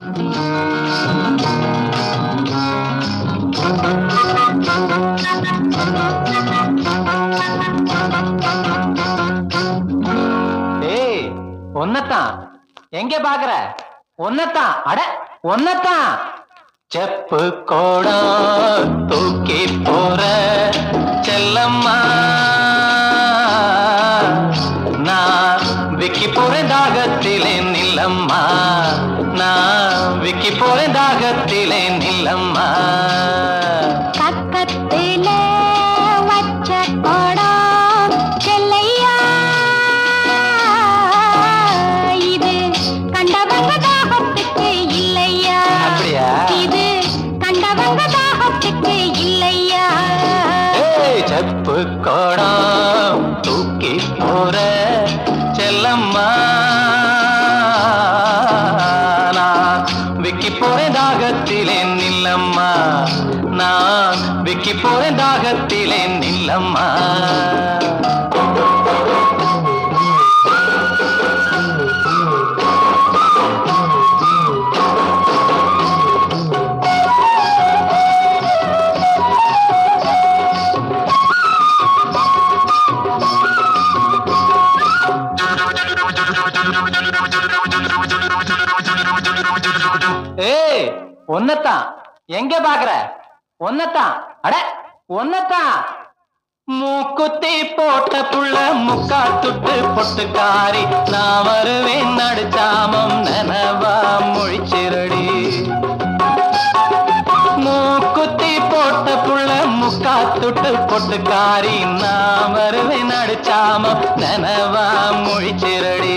ஏய் ஒன்னத்தான். எங்க பாக்குற? ஒன்னத்தான். அட ஒன்னத்தான். செப்பு கோடம் தூக்கி போற செல்லம்மா. தாகத்திலே நில்லம்மா பக்கத்துல வச்ச கோடம் செல்லையா? இது கண்டவங்க தாகத்துக்கு இல்லையா? இது கண்டவங்க தாகத்துக்கு இல்லையா செப்பு கோடம் தூக்கி போற செல்லம்மா. விக்கி தாகத்திலே நில்லம்மா நான் விக்கி போறேன் தாகத்திலே நில்லம்மா. ஏய் ஒன்னத்தான் எங்க பாக்குற? ஒன்னத்தான். அட ஒன்னத்தான். மூக்குத்தி போட்ட புள்ள முக்கா துட்டு பொட்டுக்காரி நான் வருவேன் நடுச்சாமம் நனவா முழிச்சிரடி. மூக்குத்தி போட்ட புள்ள முக்கா துட்டு பொட்டுக்காரி நான் வருவேன் நடுச்சாமம் நனவா முழிச்சிரடி.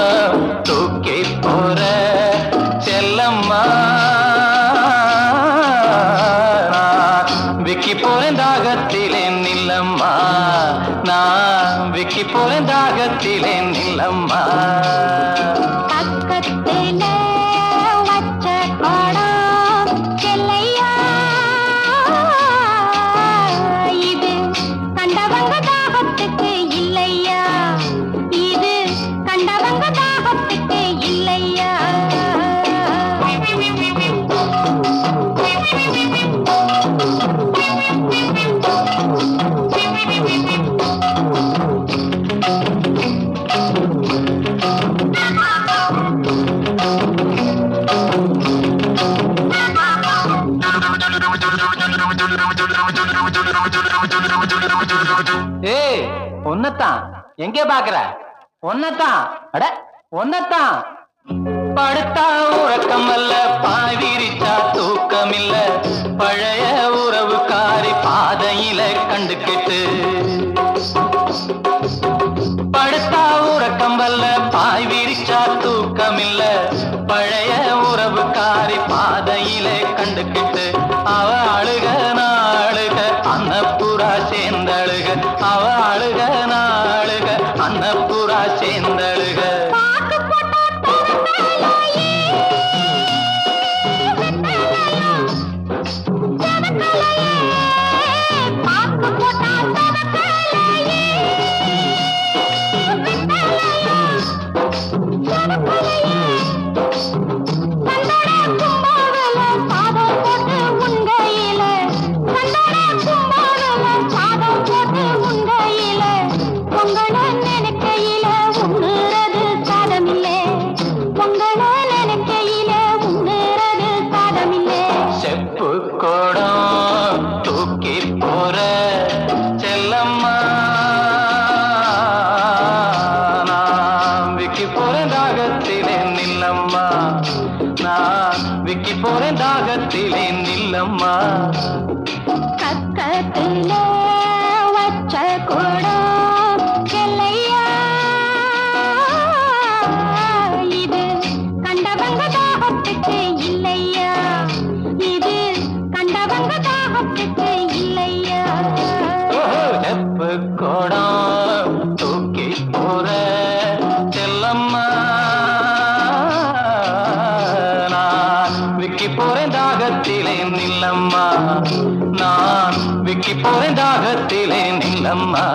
உன்னத்தான். எங்கே பாக்குற ஒன்னத்தான் அட ஒன்னத்தான் படுத்தா உறக்கம் அல்ல பாவிரிச்சா தூக்கம் இல்ல பழைய உறவுக்காரி பாதையில கண்டு கெட்டு. படுத்தா உறக்கம் வல்ல அன்னப்புறா சேர்ந்தழுக பக்கத்திலே நில்லம்மா. பக்கத்திலே வச்ச கூட இது கண்டவங்க தாகத்துக்கு இல்லையா? இது கண்டவங்க தாகத்துக்கு இல்லையா கோடம். நில்லம்மா. நான் விக்கி போய் தாகத்திலே நில்லம்மா.